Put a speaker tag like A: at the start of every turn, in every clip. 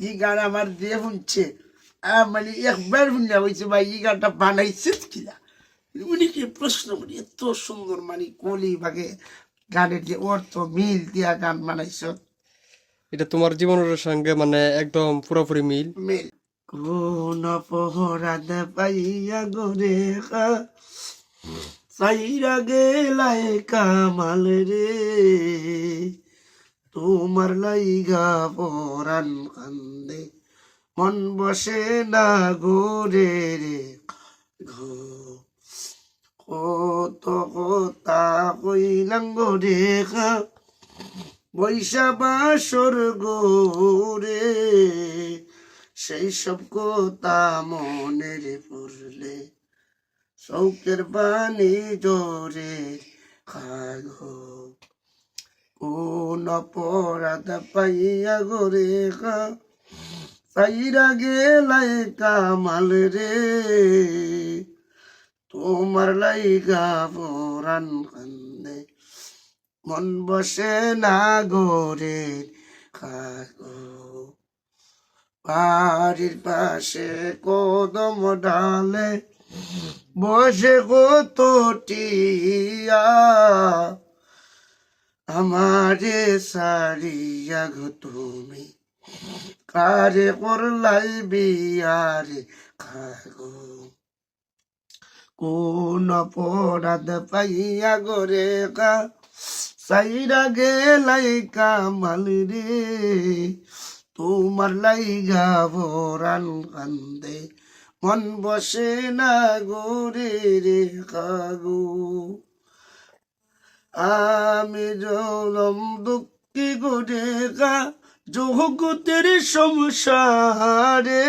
A: এই গান আমার দিয়ে শুনছে মানে একবার শুনলে হয়েছে ভাই এই গানটা বানাইছিস কিনা উনিকে প্রশ্ন করি এত সুন্দর মানে কলি ভাগে গানের যে অর্থ মিল দিয়া গান বানাইছ।
B: এটা তোমার জীবনের সঙ্গে মানে একদম পুরোপুরি মিল।
A: মিল। কোন অপরাধ পাইয়া গোরে সাইরা গেলায় কামাল রে। তোমার লাইগা পরান কান্দে। মন বসে না গোরে রে কত কথা কইলাম গোরে খা বৈশা বাসর গোরে, সেই সব কথা মনের পড়লে শৌকের বাণী জোরে খাগো কোন অপরাধ পাইয়া গোরে সাইরা গেলাই কামাল রে। তোমার লাইগা পরান কান্দে। মন বসে না গোরে বাড়ির পাশে কদম ডালে বসে কত টিয়া আমারে সারিয়া গো তুমি। কারে করলাই বিয়ারে খাগো। কোন অপরাধ পাইয়া গোরে কা সাইরা গেলাই কামাল রে। তোমার লাইগা ভরান কান্দে, মন বসে না গোরে রে কাগো আমি জলম দুঃখী গোরে কা জগতের সংসারে।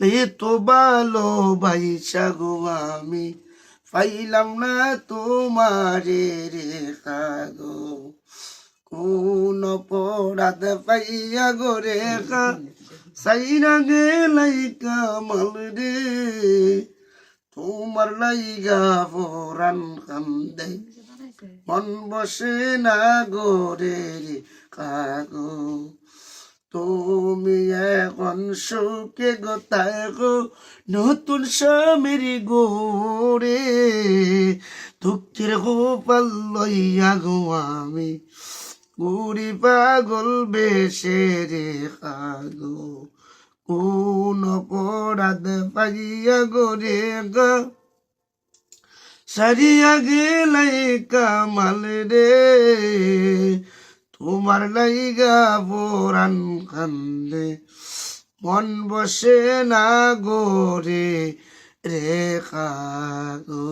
A: এ তো ভালো বাইসা গো আমি, পাইলাম না তোমারে রে কাগো কোন অপরাধ পাইয়া গোরে কা সাইরা রে। তোমার লাইগা ফোরান কান্দে মন বসে না গোরে রে কাগো। তুমি এখন সুখে গো, নতুন স্বামীর গোরে দুঃখের গোপাল লইয়া গো আমি গুড়ি পাগল বেশে রে খাগো কোন অপরাধ পাইয়া গোরে গা। সারিয়া গেলাই কামাল রে তোমার লাইগা বোরান কান্দে মন বসে না গোরে রে খাগো